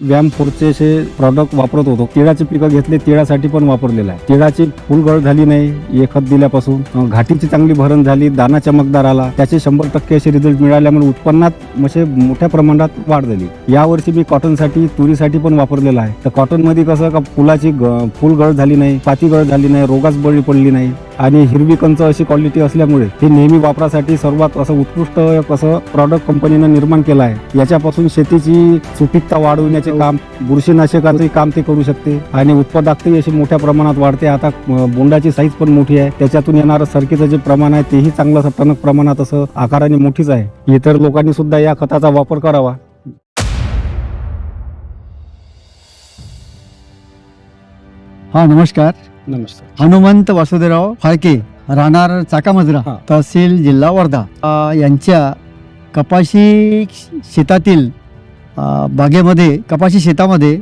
व्यायाम फोरचे असे प्रॉडक्ट वापरत होतो. तिळाचे पिकं घेतले तिळासाठी पण वापरलेलं आहे. तिळाची फुलगळ झाली नाही हे खत दिल्यापासून. घाटीची चांगली भरण झाली दाना चमकदार आला. त्याचे शंभर टक्के असे रिझल्ट मिळाल्यामुळे उत्पन्नात म्हणजे मोठ्या प्रमाणात वाढ झाली. यावर्षी मी कॉटनसाठी तुरीसाठी पण वापरलेलं आहे. तर कॉटनमध्ये कसं का फुलाची ग- फुलगळ झाली नाही पातीगळ झाली नाही रोगास बळी पडली नाही. आणि हिरवी कंच अशी क्वालिटी असल्यामुळे हे नेहमी वापरासाठी सर्वात असं उत्कृष्ट असं प्रॉडक्ट कंपनीनं निर्माण केलं आहे. याच्यापासून शेतीची सुपीकता वाढवण्याचे काम बुरशीनाशकाचे काम ते करू शकते आणि उत्पादकताही अशी मोठ्या प्रमाणात वाढते. आता बोंडाची साईज पण मोठी आहे. त्याच्यातून येणारं सरकीचं जे प्रमाण आहे तेही चांगलं टणक प्रमाणात असं आकाराने मोठीच आहे. इतर लोकांनी सुद्धा या खताचा वापर करावा. हा नमस्कार. नमस्कार हनुमंत वासुदेवराव फाळके राहणार चाकामजरा हा. तहसील जिल्हा वर्धा अ, यांच्या कपाशी शेतातील अ, बागेमध्ये कपाशी शेतामध्ये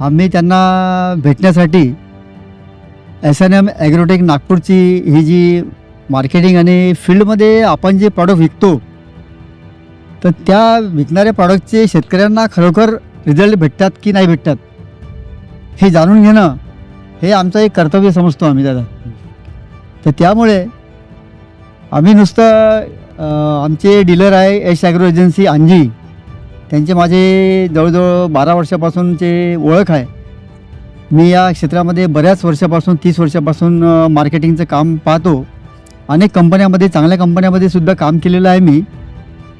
आम्ही त्यांना भेटण्यासाठी एस एन एम ॲग्रोटेक नागपूरची ही जी मार्केटिंग आणि फील्डमध्ये आपण जे प्रॉडक्ट विकतो तर त्या विकणाऱ्या प्रॉडक्टचे शेतकऱ्यांना खरोखर रिझल्ट भेटतात की नाही भेटतात हे जाणून घेणं हे आमचं एक कर्तव्य समजतो आम्ही दादा. तर त्यामुळे आम्ही नुसतं आमचे डीलर आहे एश ॲग्रो एजन्सी अंजी. त्यांचे माझे जवळजवळ बारा वर्षापासूनचे ओळख आहे. मी या क्षेत्रामध्ये बऱ्याच वर्षापासून तीस वर्षापासून मार्केटिंगचं काम पाहतो. अनेक कंपन्यामध्ये चांगल्या कंपन्यामध्ये सुद्धा काम केलेलं आहे मी.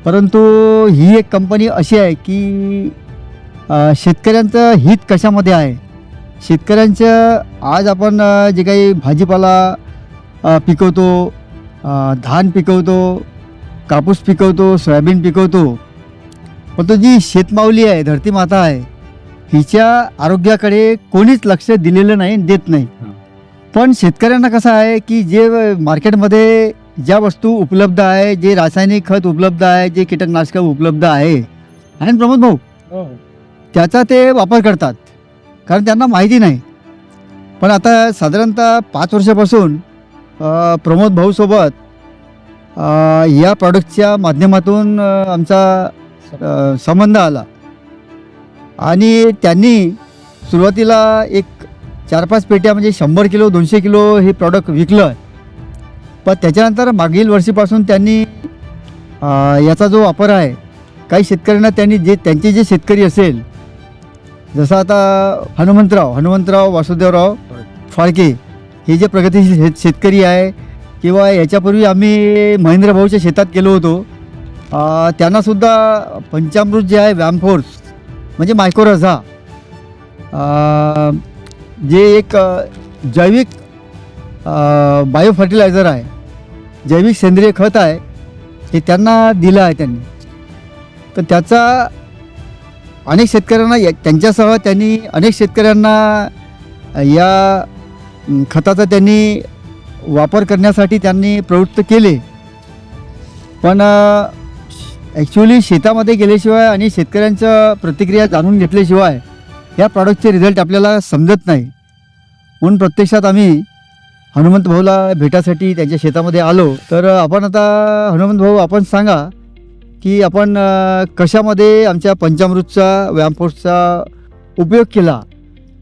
परंतु ही एक कंपनी अशी आहे की शेतकऱ्यांचं हित कशामध्ये आहे? शेतकऱ्यांचं आज आपण जे काही भाजीपाला पिकवतो धान पिकवतो कापूस पिकवतो सोयाबीन पिकवतो पण तो जी शेतमावली आहे धरती माता आहे हिच्या आरोग्याकडे कोणीच लक्ष दिलेलं नाही देत नाही. हां. पण शेतकऱ्यांना कसं आहे की जे मार्केटमध्ये ज्या वस्तू उपलब्ध आहे जे रासायनिक खत उपलब्ध आहे जे कीटकनाशकं उपलब्ध आहे आणि प्रमोद भाऊ त्याचा ते वापर करतात. कारण त्यांना माहिती नाही. पण आता साधारणतः पाच वर्षापासून प्रमोद भाऊसोबत या प्रॉडक्टच्या माध्यमातून आमचा संबंध आला. आणि त्यांनी सुरुवातीला एक चार पाच पेट्या म्हणजे शंभर किलो दोनशे किलो हे प्रॉडक्ट विकलं पण त्याच्यानंतर मागील वर्षीपासून त्यांनी याचा जो वापर आहे काही शेतकऱ्यांना त्यांनी जे त्यांचे जे शेतकरी असेल जसं आता हनुमंतराव हनुमंतराव वासुदेवराव फाळके हे जे प्रगतीशील शेत शेतकरी आहे किंवा याच्यापूर्वी आम्ही महेंद्र भाऊच्या शेतात गेलो होतो त्यांनासुद्धा पंचामृत जे आहे व्यामफोर्स म्हणजे मायक्रोरझा जे एक जैविक बायो फर्टिलायझर आहे जैविक सेंद्रिय खत आहे ते त्यांना दिलं आहे त्यांनी. तर त्याचा अनेक शेतकऱ्यांना या- त्यांच्यासह त्यांनी अनेक शेतकऱ्यांना या खताचा त्यांनी वापर करण्यासाठी त्यांनी प्रवृत्त केले. पण ॲक्च्युली शेतामध्ये गेल्याशिवाय आणि शेतकऱ्यांच्या प्रतिक्रिया जाणून घेतल्याशिवाय या प्रॉडक्टचे रिझल्ट आपल्याला समजत नाही. म्हणून प्रत्यक्षात आम्ही हनुमंत भाऊला भेटासाठी त्यांच्या शेतामध्ये आलो. तर आपण आता हनुमंत भाऊ आपण सांगा की आपण कशामध्ये आमच्या पंचामृतचा व्यायामफोर्सचा उपयोग केला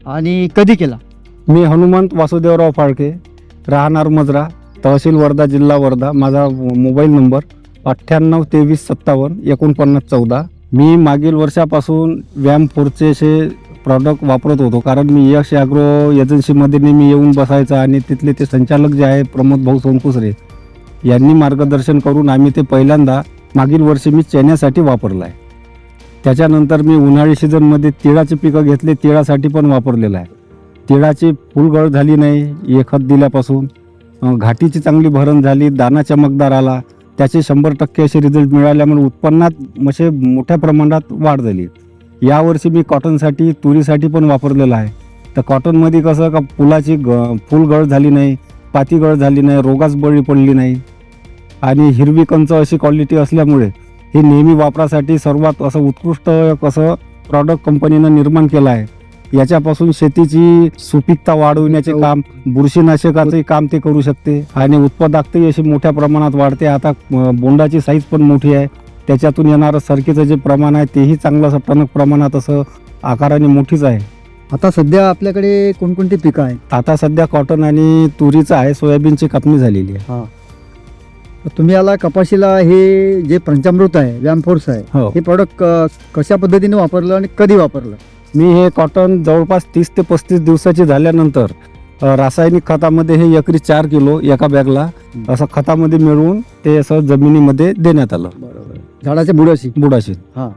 आणि कधी केला? मी हनुमंत वासुदेवराव फाळके राहणार मजरा तहसील वर्धा जिल्हा वर्धा. माझा मोबाईल नंबर अठ्ठ्याण्णव तेवीस सत्तावन्न एकोणपन्नास चौदा. मी मागील वर्षापासून व्यायाम फोरचे असे प्रॉडक्ट वापरत होतो. कारण मी यश ॲग्रो एजन्सीमध्ये नेहमी येऊन बसायचं आणि तिथले ते संचालक जे आहे प्रमोद भाऊ सोनकुसरे यांनी मार्गदर्शन करून आम्ही ते पहिल्यांदा मागील वर्षी मी चण्यासाठी वापरला आहे त्याच्यानंतर मी उन्हाळी सीझनमध्ये तिळाचे पिकं घेतले तिळासाठी पण वापरलेलं आहे. तिळाची फुलगळ झाली नाही हे खत दिल्यापासून घाटीची चांगली भरण झाली दाना चमकदार आला. त्याचे शंभर टक्के असे रिझल्ट मिळाल्यामुळे उत्पन्नात म्हणजे मोठ्या प्रमाणात वाढ झाली. यावर्षी मी कॉटनसाठी तुरीसाठी पण वापरलेलं आहे. तर कॉटनमध्ये कसं का फुलाची ग फुलगळ झाली नाही पातीगळ झाली नाही रोगास बळी पडली नाही. आणि हिरवी कंच अशी क्वालिटी असल्यामुळे हे नेहमी वापरासाठी सर्वात असं उत्कृष्ट असं प्रॉडक्ट कंपनीनं निर्माण केलं आहे. याच्यापासून शेतीची सुपीकता वाढवण्याचे काम बुरशीनाशकाचे काम ते करू शकते आणि उत्पादकताही अशी मोठ्या प्रमाणात वाढते. आता बोंडाची साईज पण मोठी आहे. त्याच्यातून येणारं सरकीचं जे प्रमाण आहे तेही चांगलं असं टणक प्रमाणात असं आकाराने मोठीच आहे. आता सध्या आपल्याकडे कोणकोणती पिकं आहेत? आता सध्या कॉटन आणि तुरीचं आहे सोयाबीनची कापणी झालेली आहे. तुम्ही याला कपाशीला हे जे पंचामृत आहे व्यायाम फोर्स आहे हो. हे प्रॉडक्ट कशा पद्धतीने वापरलं आणि कधी वापरलं? मी हे कॉटन जवळपास तीस ते पस्तीस दिवसाची झाल्यानंतर अ, रासायनिक खतामध्ये हे एकरी चार किलो एका बॅगला असं खतामध्ये मिळवून ते असं जमिनीमध्ये देण्यात आलं. बरोबर. झाडाच्या बुडाशी? बुडाशी. हा.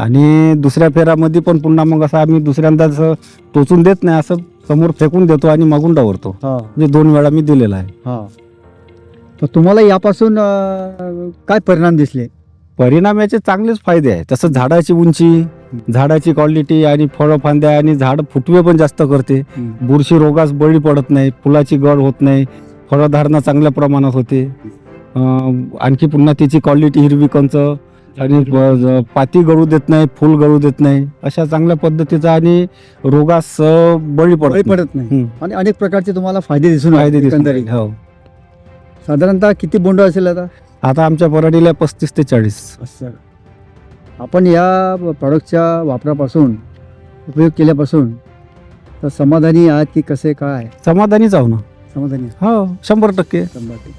आणि दुसऱ्या फेरामध्ये पण पुन्हा मग असं आम्ही दुसऱ्यांदा असं टोचून देत नाही असं समोर फेकून देतो आणि मागून डावरतो. हा. म्हणजे दोन वेळा मी दिलेला आहे. हा. तर तुम्हाला यापासून अं, काय परिणाम दिसले परिणाम याचे चांगलेच फायदे आहे तसं झाडाची उंची झाडाची क्वालिटी आणि फळं फांद्या आणि झाड फुटवे पण जास्त करते बुरशी रोगास बळी पडत नाही फुलाची गळ होत नाही फळधारणा चांगल्या प्रमाणात होते अं, आणखी पुन्हा तिची क्वालिटी हिरवी कंच आणि ज- पाती गळू देत नाही फुल गळू देत नाही अशा चांगल्या पद्धतीचा आणि रोगास अं, बळी बळी पडत नाही. पडत नाही. आणि अनेक प्रकारचे तुम्हाला फायदे दिसून फायदे दिसून एकंदरीत. राहिले. हो साधारणतः किती बोंड असेल आता? आता आमच्या पराडीला पस्तीस ते चाळीस. असं. आपण या प्रॉडक्टच्या वापरापासून उपयोग केल्यापासून तर समाधानी आहात की कसे काय? समाधानीच आहो ना. समाधानी आहात? हो शंभर टक्के. शंभर टक्के.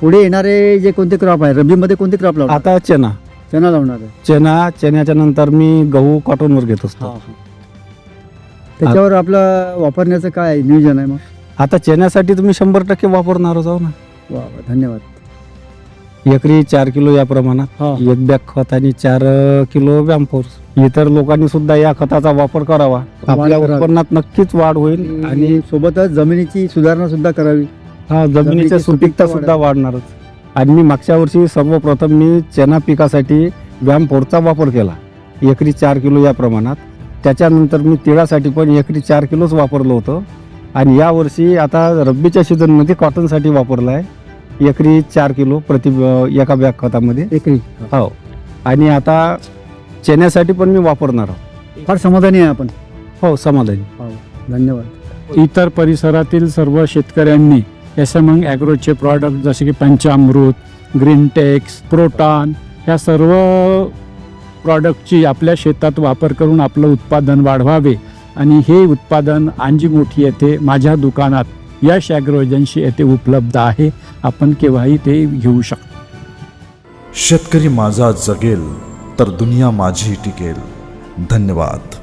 पुढे येणारे जे कोणते क्रॉप आहे रब्बीमध्ये कोणते क्रॉप लावणार? आता चना. चना लावणार आहे. चना चण्याच्या नंतर मी गहू कॉटनवर घेत असतो. त्याच्यावर आपलं वापरण्याचं काय नियोजन आहे मग? आता चण्यासाठी तुम्ही शंभर टक्के वापरणारच आहो ना. वा वा, धन्यवाद. एकरी चार किलो या प्रमाणात हा. एक बॅग खत आणि चार अ, किलो व्यामफोर्स इतर लोकांनी सुद्धा या खताचा वापर करावा. आपल्या करावी. उत्पन्नात नक्कीच वाढ होईल आणि आणि सोबतच जमिनीची सुधारणा सुद्धा करावी. हा जमिनीची जमिनीची सुपीकता सुपीकता सुद्धा वाढणारच. आणि मी मागच्या वर्षी सर्वप्रथम मी चना पिकासाठी व्यामफोरचा वापर केला. एकरी चार किलो या प्रमाणात. त्याच्यानंतर मी तिळासाठी पण एकरी चार किलोच वापरलं होतं. आणि यावर्षी आता रब्बीच्या सीझनमध्ये कॉटनसाठी वापरलं आहे एकरी चार किलो प्रति एका बॅग खतामध्ये. एकरी. हो. आणि आता चण्यासाठी पण मी वापरणार आहोत फार समाधानी आहे आपण. हो समाधानी. धन्यवाद. इतर परिसरातील सर्व शेतकऱ्यांनी एस एम ॲग्रोचे प्रॉडक्ट जसे की पंचामृत ग्रीनटेक्स प्रोटॉन या सर्व प्रॉडक्टची आपल्या शेतात वापर करून आपलं उत्पादन वाढवावे. आणि हे उत्पादन आणजी येथे माझ्या दुकानात यश ॲग्रो एजन्सी येथे उपलब्ध आहे. आपण केव्हाही ते घेऊ शकतो. शेतकरी माझा जगेल तर दुनिया माझी टिकेल. धन्यवाद.